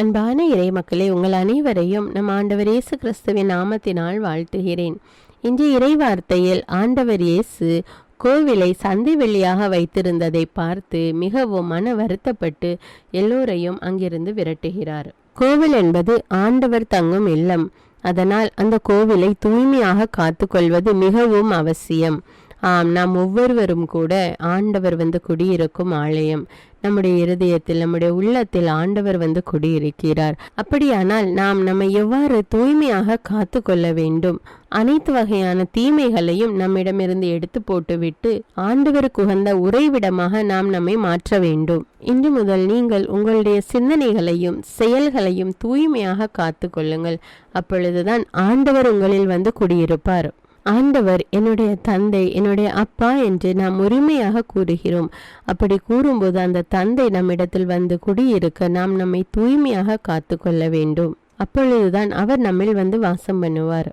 அன்பான இறை மக்களே உங்கள் அனைவரையும் நம் ஆண்டவர் இயேசு கிறிஸ்துவின் நாமத்தினால் வாழ்த்துகிறேன். இன்று இறை வார்த்தையில் ஆண்டவர் இயேசு கோவிலை சந்தை வெளியாக வைத்திருந்ததை பார்த்து மிகவும் மன வருத்தப்பட்டு எல்லோரையும் அங்கிருந்து விரட்டுகிறார். கோவில் என்பது ஆண்டவர் தங்கும் இல்லம். அதனால் அந்த கோவிலை தூய்மையாக காத்துக்கொள்வது மிகவும் அவசியம். ஆம் நாம் ஒவ்வொருவரும் கூட ஆண்டவர் வந்து குடியிருக்கும் ஆலயம். நம்முடைய இருதயத்தில் நம்முடைய உள்ளத்தில் ஆண்டவர் வந்து குடியிருக்கிறார். அப்படியானால் நாம் நம்மை எவ்வாறு தூய்மையாக காத்து கொள்ள வேண்டும்? அனைத்து வகையான தீமைகளையும் நம்மிடமிருந்து எடுத்து போட்டுவிட்டு ஆண்டவருக்கு உகந்த உறைவிடமாக நாம் நம்மை மாற்ற வேண்டும். இன்று முதல் நீங்கள் உங்களுடைய சிந்தனைகளையும் செயல்களையும் தூய்மையாக காத்து கொள்ளுங்கள். அப்பொழுதுதான் ஆண்டவர் உங்களில் வந்து குடியிருப்பார். ஆண்டவர் என்னுடைய தந்தை என்னுடைய அப்பா என்று நாம் உரிமையாக கூறுகிறோம். அப்படி கூறும்போது அந்த தந்தை நம்மிடத்தில் வந்து குடியிருக்க நாம் நம்மை தூய்மையாக காத்து கொள்ள வேண்டும். அப்பொழுதுதான் அவர் நம்மில் வந்து வாசம் பண்ணுவார்.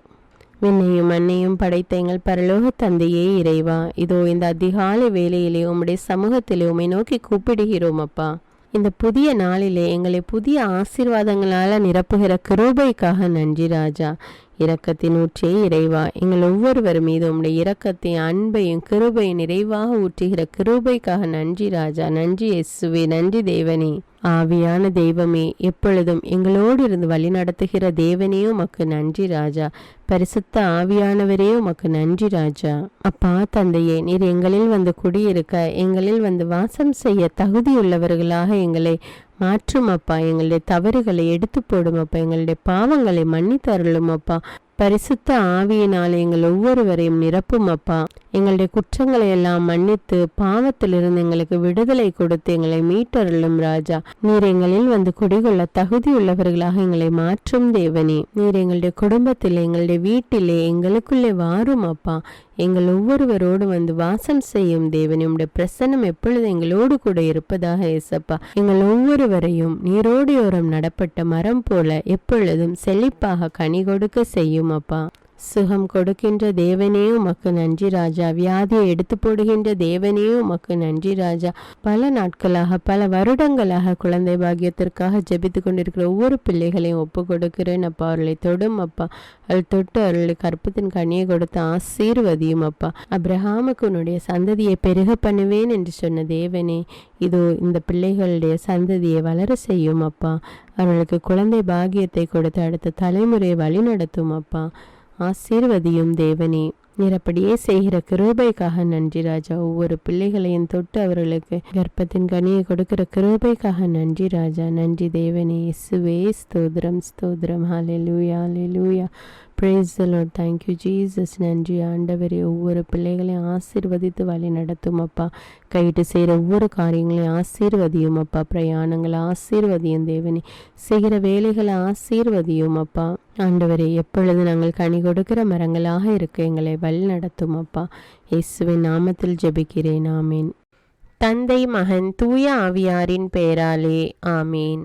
விண்ணையும் மண்ணையும் படைத்த எங்கள் பரலோக தந்தையே இறைவா இதோ இந்த அதிகாலை வேலையிலே உம்முடைய சமூகத்திலே உம்மை நோக்கி கூப்பிடுகிறோம் அப்பா. இந்த புதிய நாளிலே எங்களை புதிய ஆசீர்வாதங்களால் நிரப்புகிற கிருபைக்காக நன்றி ராஜா. இரக்கத்தின் ஊற்றியே இறைவா. எங்கள் ஒவ்வொருவர் மீது உம்முடைய இரக்கத்தையும் அன்பையும் கிருபையும் நிறைவாக ஊற்றுகிற கிருபைக்காக நன்றி ராஜா நன்றி இயேசுவே நன்றி தேவனே. ஆவியான தெய்வமே எப்பொழுதும் எங்களோடு இருந்து வழி நடத்துகிற தேவனே உமக்கு நன்றி ராஜா. பரிசுத்த ஆவியானவரே உமக்கு நன்றி ராஜா. அப்பா தந்தையே நீர் எங்களில் வந்து குடியிருக்க எங்களில் வந்து வாசம் செய்ய தகுதியுள்ளவர்களாக எங்களை மாற்றும் அப்பா. எங்களுடைய தவறுகளை எடுத்து போடும் அப்பா. எங்களுடைய பாவங்களை மன்னித்தருளும் அப்பா. பரிசுத்த ஆவியினால் எங்கள் ஒவ்வொருவரையும் நிரப்பும் அப்பா. எங்களுடைய குற்றங்களை எல்லாம் மன்னித்து பாவத்திலிருந்து எங்களுக்கு விடுதலை கொடுத்து எங்களை மீட்டருளும் ராஜா. நீர் எங்களில் வந்து குடிகொள்ள தகுதியுள்ளவர்களாக எங்களை மாற்றும் தேவனே. நீர் எங்களுடைய குடும்பத்தில் எங்களுடைய வீட்டிலே எங்களுக்குள்ளே வாரும் அப்பா. எங்கள் ஒவ்வொருவரோடு வந்து வாசம் செய்யும் தேவன் உம்முடைய பிரசன்னம் எப்பொழுது எங்களோடு கூட இருப்பதாக இயேசப்பா எங்கள் ஒவ்வொருவரையும் நீரோடியோரம் நடப்பட்ட மரம் போல எப்பொழுதும் செழிப்பாக கனி கொடுக்க செய்யும் அப்பா. சுகம் கொடுக்கின்ற தேவனே உமக்கு நன்றி ராஜா. வியாதியை எடுத்து போடுகின்ற தேவனே உமக்கு நன்றி ராஜா. பல நாட்களாக பல வருடங்களாக குழந்தை பாக்கியத்திற்காக ஜெபித்து கொண்டிருக்கிற ஒவ்வொரு பிள்ளைகளையும் ஒப்பு கொடுக்கிறேன் அப்பா. அவர்களை தொடும் அப்பா. அவள் தொட்டு அவர்களை கற்பத்தின் கனியை கொடுத்து ஆசீர்வதியும் அப்பா. அப்ரஹாமுக்கு உன்னுடைய சந்ததியை பெருக பண்ணுவேன் என்று சொன்ன தேவனே இதோ இந்த பிள்ளைகளுடைய சந்ததியை வளர செய்யும் அப்பா. அவர்களுக்கு குழந்தை பாகியத்தை கொடுத்து அடுத்த தலைமுறையை வழி நடத்தும் அப்பா. ஆசீர்வதியும் தேவனே. நிரப்படியே செய்கிற கிருபைக்காக நன்றி ராஜா. ஒவ்வொரு பிள்ளைகளையும் தொட்டு அவர்களுக்கு கர்ப்பத்தின் கனியை கொடுக்கிற கிருபைக்காக நன்றி ராஜா. நன்றி தேவனே. சுவே ஸ்தோத்ரம் ஸ்தோத்ரம் ஹாலே லூயா praise lord. Thank you jesus. நன்றி ஆண்டவரே. ஒவ்வொரு பிள்ளைகளையும் ஆசீர்வதித்து வழி நடத்தும் அப்பா. கையிட்டு செய்கிற ஒவ்வொரு காரியங்களையும் ஆசீர்வதியும் அப்பா. பிரயாணங்களை ஆசீர்வதியும் தேவனே. செய்கிற வேலைகளை ஆசீர்வதியும் அப்பா. ஆண்டவரே எப்பொழுது நாங்கள் கனி கொடுக்கிற மரங்களாக இருக்க எங்களை வழி நடத்தும் அப்பா. இயேசுவின் நாமத்தில் ஜெபிக்கிறேன். ஆமீன். தந்தை மகன் தூய ஆவியாரின் பெயராலே ஆமீன்.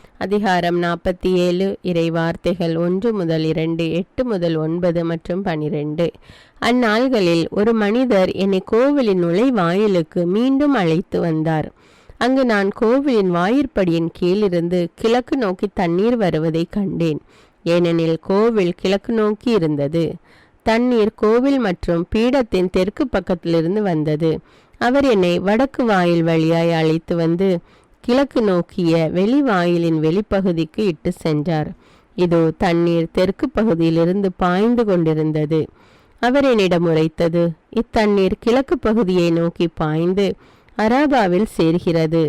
அதிகாரம் நாற்பத்தி ஏழு இறை வார்த்தைகள் ஒன்று முதல் இரண்டு எட்டு முதல் ஒன்பது மற்றும் பனிரெண்டு. அந்நாள்களில் ஒரு மனிதர் என்னை கோவிலின் நுழைவாயிலுக்கு மீண்டும் அழைத்து வந்தார். அங்கு நான் கோவிலின் வாயிற்படியின் கீழிருந்து கிழக்கு நோக்கி தண்ணீர் வருவதை கண்டேன். ஏனெனில் கோவில் கிழக்கு நோக்கி இருந்தது. தண்ணீர் கோவில் மற்றும் பீடத்தின் தெற்கு பக்கத்திலிருந்து வந்தது. அவர் என்னை வடக்கு வாயில் வழியாய் அழைத்து வந்து கிழக்கு நோக்கிய வெளிவாயிலின் வெளிப்பகுதிக்கு இட்டு சென்றார். இதோ தண்ணீர் தெற்கு பகுதியிலிருந்து பாய்ந்து கொண்டிருந்தது. அவர் என்னிடம் உரைத்தது இத்தண்ணீர் கிழக்கு பகுதியை நோக்கி பாய்ந்து அராபாவில் சேர்கிறது.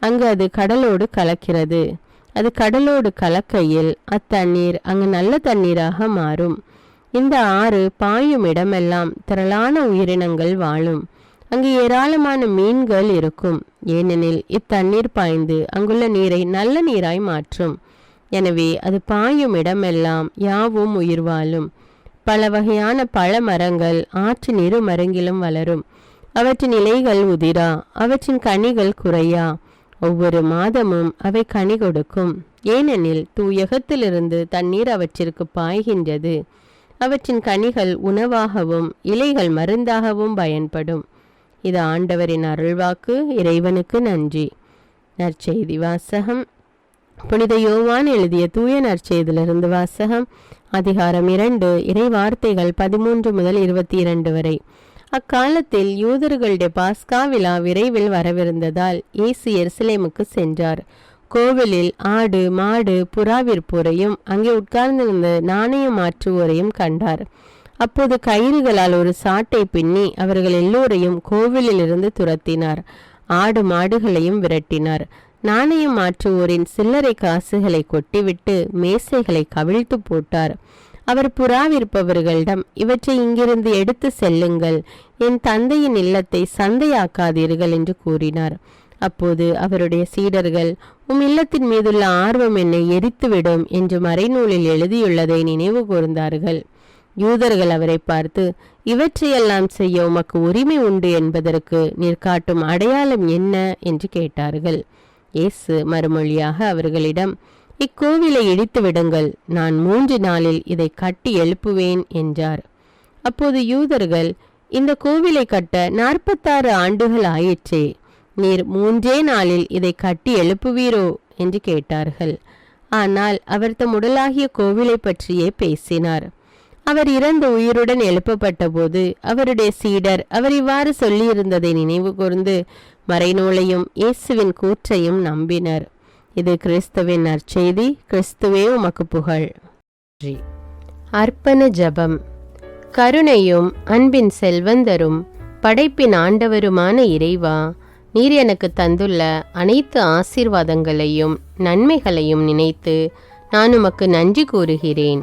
அங்கு அது கடலோடு கலக்கிறது. அது கடலோடு கலக்கையில் அத்தண்ணீர் அங்கு நல்ல தண்ணீராக மாறும். இந்த ஆறு பாயும் இடமெல்லாம் திரளான உயிரினங்கள் வாழும். அங்கு ஏராளமான மீன்கள் இருக்கும். ஏனெனில் இத்தண்ணீர் பாய்ந்து அங்குள்ள நீரை நல்ல நீராய் மாற்றும். எனவே அது பாயும் இடமெல்லாம் யாவும் உயிர் வாழும். பல வகையான பழ மரங்கள் ஆற்றின் இரு மருங்கிலும் வளரும். அவற்றின் இலைகள் உதிரா அவற்றின் கனிகள் குறையா. ஒவ்வொரு மாதமும் அவை கனி கொடுக்கும். ஏனெனில் தூயகத்திலிருந்து தண்ணீர் அவற்றிற்கு பாய்கின்றது. அவற்றின் கனிகள் உணவாகவும் இலைகள் மருந்தாகவும் பயன்படும். இது ஆண்டவரின் அருள்வாக்கு இறைவனுக்கு நன்றி. நற்செய்தி வாசகம். புனித யோவான் எழுதிய தூய நற்செய்திலிருந்து வாசகம். அதிகாரம் இரண்டு. இறை வார்த்தைகள் பதிமூன்று முதல் இருபத்தி இரண்டு வரை. அக்காலத்தில் யூதர்களுடைய பாஸ்கா விழா விரைவில் வரவிருந்ததால் இயேசு எருசலேமுக்கு சென்றார். கோவிலில் ஆடு மாடு புறா விற்போரையும் அங்கே உட்கார்ந்திருந்த நாணயம் மாற்றுவோரையும் கண்டார். அப்போது கயிறுகளால் ஒரு சாட்டை பின்னி அவர்கள் எல்லோரையும் கோவிலிலிருந்து துரத்தினார். ஆடு மாடுகளையும் விரட்டினார். நாணயம் மாற்றுவோரின் சில்லறை காசுகளை கொட்டிவிட்டு மேசைகளை கவிழ்த்து போட்டார். அவர் புறாவிருப்பவர்களிடம் இவற்றை இங்கிருந்து எடுத்து செல்லுங்கள். என் தந்தையின் இல்லத்தை சந்தையாக்காதீர்கள் என்று கூறினார். அப்போது அவருடைய சீடர்கள் உம் இல்லத்தின் மீதுள்ள ஆர்வம் என்னை எரித்துவிடும் என்று மறைநூலில் எழுதியுள்ளதை நினைவு கூர்ந்தார்கள். யூதர்கள் அவரை பார்த்து இவற்றையெல்லாம் செய்ய உமக்கு உரிமை உண்டு என்பதற்கு நீர் காட்டும் அடையாளம் என்ன? என்று கேட்டார்கள். இயேசு மறுமொழியாக அவர்களிடம் இக்கோவிலை இடித்து விடுங்கள் நான் மூன்று நாளில் இதை கட்டி எழுப்புவேன் என்றார். அப்போது யூதர்கள் இந்த கோவிலை கட்ட நாற்பத்தாறு ஆண்டுகள் ஆயிற்றே நீர் மூன்றே நாளில் இதை கட்டி எழுப்புவீரோ? என்று கேட்டார்கள். ஆனால் அவர் தம் உடலாகிய கோவிலை பற்றியே பேசினார். அவர் இறந்து உயிருடன் எழுப்பப்பட்ட போது அவருடைய சீடர் அவர் இவ்வாறு சொல்லியிருந்ததை நினைவு கூர்ந்து மறைநூலையும் இயேசுவின் கூற்றையும் நம்பினர். இது கிறிஸ்துவின் நற்செய்தி. கிறிஸ்துவே உமக்கு புகழ். அர்ப்பண ஜபம். கருணையும் அன்பின் செல்வந்தரும் படைப்பின் ஆண்டவருமான இறைவா நீர் எனக்கு தந்துள்ள அனைத்து ஆசீர்வாதங்களையும் நன்மைகளையும் நினைத்து நான் உமக்கு நன்றி கூறுகிறேன்.